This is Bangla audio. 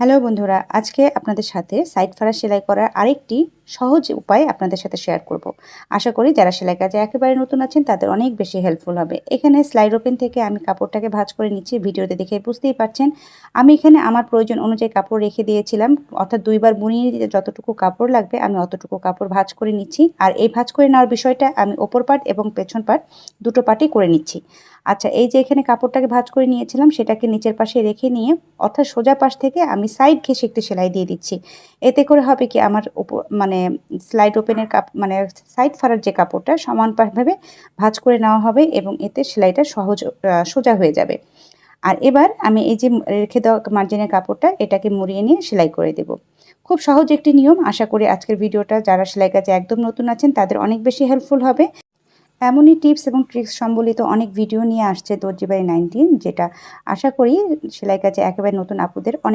হ্যালো বন্ধুরা, আজকে আপনাদের সাথে সাইড ফাড়া সেলাই করার আরেকটি সহজ উপায় আপনাদের সাথে শেয়ার করব। আশা করি যারা সেলাই কাজে একেবারে নতুন আছেন, তাদের অনেক বেশি হেল্পফুল হবে। এখানে স্লাইড ওপেন থেকে আমি কাপড়টাকে ভাজ করে নিচ্ছি, ভিডিওতে দেখে বুঝতেই পারছেন। আমি এখানে আমার প্রয়োজন অনুযায়ী কাপড় রেখে দিয়েছিলাম, অর্থাৎ দুইবার বুনিয়ে যতটুকু কাপড় লাগবে, আমি অতটুকু কাপড় ভাজ করে নিচ্ছি। আর এই ভাজ করে নেওয়ার বিষয়টা আমি ওপর পাট এবং পেছন পাট দুটো পাটই করে নিচ্ছি। আচ্ছা এই যে এখানে কাপড়টাকে ভাজ করে নিয়েছিলাম, সেটাকে নিচের পাশে রেখে নিয়ে, অর্থাৎ সোজা পাশ থেকে আমি সাইড ঘেসে একটু সেলাই দিয়ে দিচ্ছি। এতে করে হবে কি আমার মানে স্লাইড ওপেনের কাপ মানে সাইড ফাড়ার যে কাপড়টা সমানভাবে ভাঁজ করে নেওয়া হবে এবং এতে সেলাইটা সহজ সোজা হয়ে যাবে। আর এবার আমি এই যে রেখে দেওয়া মার্জিনের কাপড়টা এটাকে মুড়িয়ে নিয়ে সেলাই করে দেব। খুব সহজ একটি নিয়ম, আশা করি আজকের ভিডিওটা যারা সেলাই কাজে একদম নতুন আছেন তাদের অনেক বেশি হেল্পফুল হবে। এমনই টিপস এবং ট্রিক্স সম্বলিত অনেক ভিডিও নিয়ে আসছে দর্জিবাই নাইনটিন যেটা আশা করি সেলাই কাজে একেবারে নতুন আপুদের অনেক